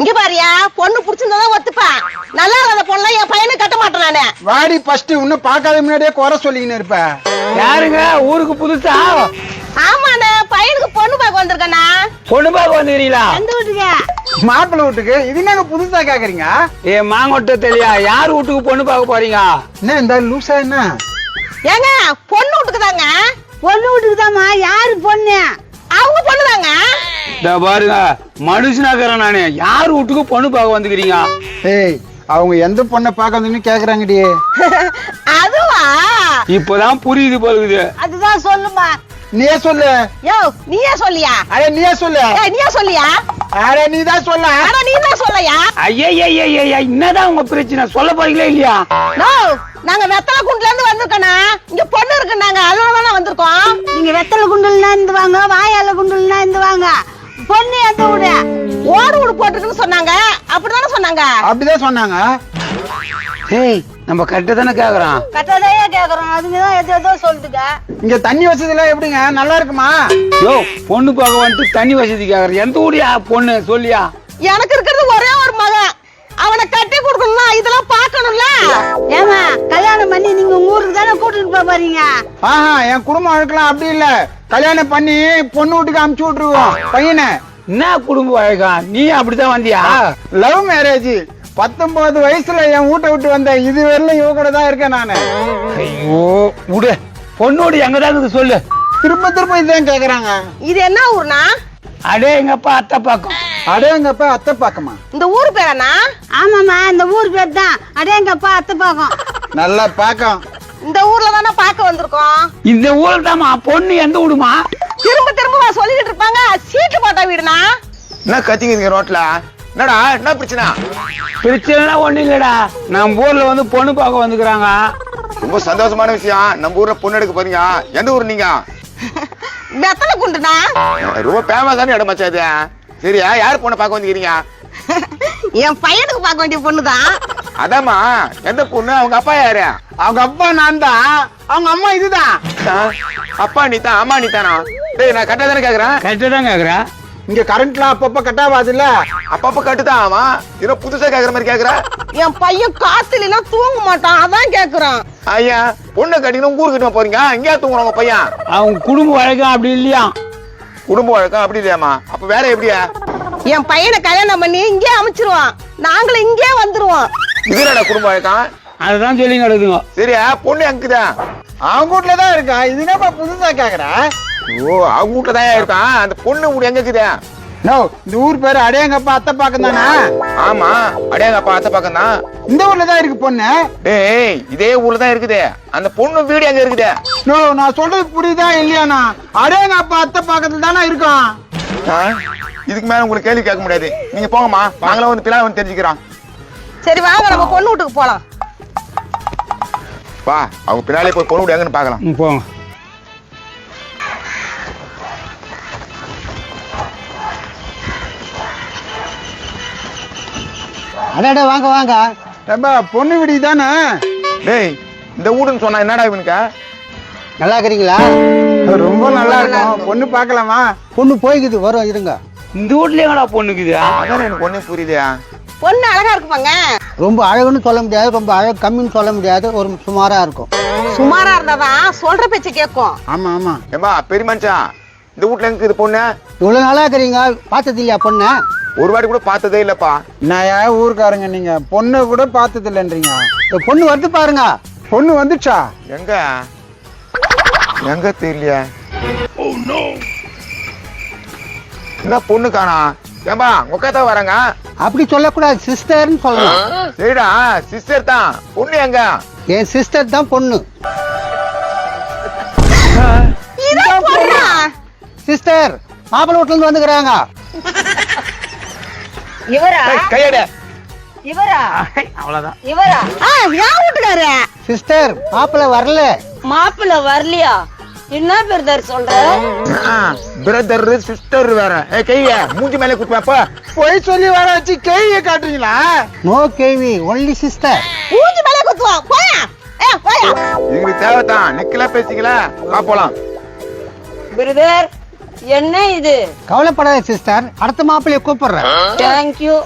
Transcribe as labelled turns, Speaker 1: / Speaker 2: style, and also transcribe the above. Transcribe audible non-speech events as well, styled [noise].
Speaker 1: இங்க பாரியா பொண்ணு புடிச்சிருந்தா ஒத்துப்பா. நல்லா இல்லாத பொண்ணு என் பையனுக்கு கட்ட மாட்டேன் நானு.
Speaker 2: வாடி ஃபர்ஸ்ட் இன்னும் பார்க்காத முன்னாடியே குறை சொல்லிக்கின்னு இருப்ப.
Speaker 3: யாருங்க? ஊருக்கு புதுசா?
Speaker 1: ஆமாண்ணே பையனுக்கு பொண்ணு பார்க்க வந்திருக்கண்ணா.
Speaker 3: பொண்ணு பார்க்க வந்துக்கிறீங்களா
Speaker 1: எந்த வீட்டுக்கு
Speaker 2: மாப்பிள்ளை வீட்டுக்கு. இது என்னங்க புதுசா கேக்குறீங்க?
Speaker 3: ஏ மாங்கொட்டை தெரியா யார் வீட்டுக்கு பொண்ணு பார்க்க போறீங்க?
Speaker 2: என்ன இந்த லூசா என்ன?
Speaker 1: ஏங்க பொண்ணு வீட்டுக்கு தாங்க.
Speaker 4: பொண்ணு வீட்டுக்கு தாம்மா. யாரு பொண்ணு?
Speaker 1: அவங்க பொண்ணு தாங்க
Speaker 3: இந்த பாருங்க மனுஷனாக்கிறேன் நானு. யார் வீட்டுக்கு பொண்ணு பார்க்க வந்துக்கிறீங்க?
Speaker 2: ஏய் அவங்க எந்த பொண்ணை பார்க்க வந்தீங்கன்னு கேக்குறாங்கடி. [laughs]
Speaker 1: அதுவா?
Speaker 3: இப்பதான் புரியுது போகுது
Speaker 4: அதுதான் சொல்லுமா.
Speaker 2: நீயே சொல்லு.
Speaker 1: யோ நீயே சொல்லியா?
Speaker 2: அட நீயே சொல்லு.
Speaker 1: ஏய் நீயே சொல்லியா?
Speaker 2: அட நீ தான் சொல்ல.
Speaker 1: ஆனா நீ தான் சொல்லையா?
Speaker 3: ஐயா என்னதான் உங்க பிரச்சனை? சொல்ல போறீங்களா இல்லையா?
Speaker 1: நோ நாங்க வெத்தலை குண்டுல இருந்து வந்திருக்கோண்ணா. இங்க பொண்ணு இருக்கு நாங்க அதனால தான் வந்திருக்கோம்.
Speaker 4: நீங்க வெத்தலை குண்டல்னா இருந்து வாங்க வாயால வாங்க எந்த வீடு
Speaker 1: ஓடு வீடு போட்டுருக்குன்னு சொன்னாங்க. அப்படிதானே சொன்னாங்க?
Speaker 2: அப்படிதான் சொன்னாங்க.
Speaker 3: ஏய் நம்ம கரெக்டா தானே கேக்குறோம்.
Speaker 4: கட்டதையே கேக்குறோம். அதுங்க தான் எது எதோ சொல்லுதுங்க
Speaker 2: இங்க தண்ணி வசதி எல்லாம் எப்படிங்க? நல்லா இருக்குமா?
Speaker 3: யோ பொண்ணு பார்க்க வந்துட்டு தண்ணி வசதி கேக்குறேன் எந்த ஊடியா பொண்ணு? சொல்லியா.
Speaker 1: எனக்கு இருக்கிறது ஒரே ஒரு மகன். அவனை கட்டி கொடுக்கணும்னா இதெல்லாம் பார்க்கணும்ல?
Speaker 4: ஏமா கல்யாணம் பண்ணி நீங்க உங்க ஊருக்கு தானே கூட்டிட்டு போக போறீங்க?
Speaker 2: ஆஹா என் குடும்பம் அழுக்கலாம் அப்படி இல்ல. கல்யாணம் பண்ணி பொண்ணு வீட்டுக்கு அமுச்சு விட்டுருவோம். பையனை.
Speaker 3: என்ன குடும்ப வழக்கம் நீ அப்படித்தான் வந்தியா?
Speaker 2: லவ் மேரேஜ் பத்தொன்பது வயசுல என் வீட்டை விட்டு வந்தேன் இது வரையிலும் இவ கூட தான் இருக்கேன் நானு.
Speaker 3: ஐயோ விடு. பொண்ணோடு எங்கதான் இருக்குது சொல்லு.
Speaker 2: திரும்ப திரும்ப இதான் கேக்குறாங்க.
Speaker 1: இது என்ன ஊர்னா
Speaker 3: அடே எங்கப்பா அத்தை பாக்கம்.
Speaker 2: அடேங்கப்ப அத்தை பாக்கமா?
Speaker 1: இந்த ஊர் பேரண்ணா?
Speaker 4: ஆமாம்மா இந்த ஊர் பேர் தான் அடேங்கப்பா அத்தை பாக்கம்.
Speaker 2: நல்லா பாக்கம்.
Speaker 1: இந்த ஊர்ல தானே பார்க்க வந்திருக்கோம்?
Speaker 3: இந்த ஊரில் தாமா பொண்ணு எந்த ஊடுமா
Speaker 1: திரும்ப திரும்ப சொல்லிக்கிட்டு இருப்பாங்க. சீட்டு போட்டா வீடுனா
Speaker 5: என்ன கத்திக்கிறீங்க ரோட்ல? என்னடா என்ன பிரச்சனை?
Speaker 3: பிரச்சனைலாம் ஒண்ணும் இல்லடா. நம்ம ஊர்ல வந்து பொண்ணு பார்க்க வந்துக்கிறாங்க.
Speaker 5: ரொம்ப சந்தோஷமான விஷயம். நம்ம ஊர்ல பொண்ணு எடுக்க போறீங்க. எந்த ஊர் நீங்க?
Speaker 1: வெத்தலை குண்டுனா
Speaker 5: ரொம்ப ஃபேமஸான இடம் மச்சா இது. சரியா? யார் பொண்ணை பார்க்க வந்துக்கிறீங்க?
Speaker 1: என் பையனுக்கு பார்க்க வேண்டிய பொண்ணுதான்
Speaker 5: அதாம்மா எந்த பொண்ணு? அவங்க அப்பா யாரு?
Speaker 2: அவங்க அப்பா நான் தான் அவங்க அம்மா இதுதான்?
Speaker 5: அப்பா நீ தான் அம்மா நீ தானா டேய் நான் கரெக்டா தானே கேக்குறேன்?
Speaker 3: கரெக்டாக தான் கேட்குறேன்
Speaker 2: இங்க கரண்ட்லாம் அப்பப்ப கட்டாவாது இல்ல?
Speaker 5: அப்பப்ப கட்டுதான் அவன் இன்னும் புதுசா கேக்குற மாதிரி கேக்குற?
Speaker 1: என் பையன் காத்துல எல்லாம் தூங்க மாட்டான். அதான் கேக்குறான்.
Speaker 5: ஐயா பொண்ணை கட்டிக்கணும் ஊருக்கு கிட்ட போறீங்க? எங்கேயா தூங்குறோம் உங்க பையன்?
Speaker 3: அவங்க குடும்ப வழக்கம் அப்படி இல்லையா?
Speaker 5: குடும்ப வழக்கம் அப்படி இல்லையாம்மா. அப்ப வேற எப்படியா?
Speaker 1: என் பையனை கல்யாணம் பண்ணி இங்கே அமைச்சிருவான். நாங்களும் இங்கே வந்துருவோம்.
Speaker 5: இது என்னடா குடும்ப வழக்கம்?
Speaker 3: அதுதான் சொல்லி கிடக்குங்க
Speaker 5: சரியா? பொண்ணு எங்குதா
Speaker 2: அவங்க வீட்ல தான் இருக்கா? இது என்னப்பா புதுசா கேக்குற?
Speaker 5: ஓ அவங்க வீட்டுல தான் இருக்கான். அந்த பொண்ணு வீடு எங்க இருக்குதா?
Speaker 2: நோ இந்த ஊர் பேரு அடேங்கப்பா அத்தை பாக்கம் தானே?
Speaker 5: ஆமா அடையாங்க அப்பா அத்தை பக்கம் தான்.
Speaker 2: இந்த ஊர்ல தான் இருக்கு பொண்ணு?
Speaker 5: டேய் இதே ஊர்ல தான் இருக்குது. அந்த பொண்ணு வீடு எங்க இருக்குது?
Speaker 2: நோ நான் சொல்றது புரியுதா இல்லையாண்ணா? அடேங்கப்பா அத்தை பாக்கத்துல தானே இருக்கோம்
Speaker 5: ஆ? இதுக்கு மேல உங்களுக்கு கேள்வி கேட்க முடியாது. நீங்க போங்கம்மா நாங்களும் வந்து பிள்ளை வந்து தெரிஞ்சுக்கிறோம்.
Speaker 1: சரி வாங்க நம்ம பொண்ணு வீட்டுக்கு போலாம்.
Speaker 5: வா அவங்க பின்னாலே போய் பொண்ணு வீடு எங்கன்னு பார்க்கலாம்.
Speaker 3: ம், போங்க.
Speaker 2: அடடே வாங்க வாங்க. ஏப்பா பொண்ணு வீடு தானே?
Speaker 5: டேய் இந்த வீடுன்னு சொன்னா என்னடா இவனுக்கு?
Speaker 6: நல்லா இருக்கிறீங்களா
Speaker 2: ரொம்ப நல்லா இருக்கும். பொண்ணு பார்க்கலாமா?
Speaker 6: பொண்ணு போய்க்குது வரும் இருங்க.
Speaker 3: இந்த வீட்ல எங்கடா பொண்ணுக்குது?
Speaker 5: அதான் எனக்கு ஒண்ணே புரியுதே
Speaker 1: பொண்ணு அழகா இருக்குப்பாங்க
Speaker 6: ரொம்ப அழகுன்னு சொல்ல முடியாது ரொம்ப அழகு கம்மின்னு சொல்ல முடியாது ஒரு சுமாரா இருக்கும்.
Speaker 1: சுமாரா இருந்தாதான் சொல்ற பேச்சு கேட்கும்.
Speaker 2: ஆமா ஆமா.
Speaker 5: ஏம்பா பெரிய மனுஷன் இந்த வீட்டுல எங்க இருக்குது பொண்ணு?
Speaker 6: இவ்வளவு நல்லா இருக்கிறீங்க பார்த்தது இல்லையா பொண்ணு?
Speaker 5: ஒரு வாட்டி கூட பார்த்ததே இல்லப்பா.
Speaker 2: நான் ஊருக்காரங்க நீங்க. பொண்ணு கூட பார்த்தது இல்லைன்றீங்க
Speaker 6: இந்த பொண்ணு வருது பாருங்க.
Speaker 2: பொண்ணு வந்துச்சா
Speaker 5: எங்க? எங்க தெரியலையே. என்ன பொண்ணு காணா? ஏம்பா உக்கா வராங்க.
Speaker 6: அப்படி சொல்லக்கூடாது சிஸ்டர்னு சொல்லணும்
Speaker 5: சரிடா சிஸ்டர் தான். பொண்ணு எங்க?
Speaker 6: என் சிஸ்டர் தான் பொண்ணா. சிஸ்டர் மாப்பிள்ளை வீட்டுல இருந்து வந்துக்கிறாங்க.
Speaker 4: இவரா?
Speaker 5: கையெடு.
Speaker 4: இவரா?
Speaker 3: அவ்வளவுதான்.
Speaker 4: இவரா?
Speaker 1: ஆ என் வீட்டுக்காரு?
Speaker 6: சிஸ்டர் மாப்பிள்ளை வரல.
Speaker 4: மாப்பிள்ள வரலையா? என்ன பிரதர் சொல்ற?
Speaker 5: பிரதர் சிஸ்டர் வேற. ஏ கைய மூஞ்சி மேலே குத்துவாப்பா
Speaker 2: பொய் சொல்லி வர வச்சு கேள்வியை காட்டுறீங்களா?
Speaker 6: நோ கேவி ஒன்லி சிஸ்டர்
Speaker 1: ஊஞ்சி மேலே குத்துவான் போயா ஏ போயா.
Speaker 5: எங்களுக்கு தேவைதான். நிக்கலா பேசிக்கல. வா போலாம்.
Speaker 4: பிரதர் என்ன இது?
Speaker 6: கவலைப்படாத சிஸ்டர் அடுத்த மாப்பிள்ளைய கூப்பிடுறேன்.
Speaker 4: தேங்க்யூ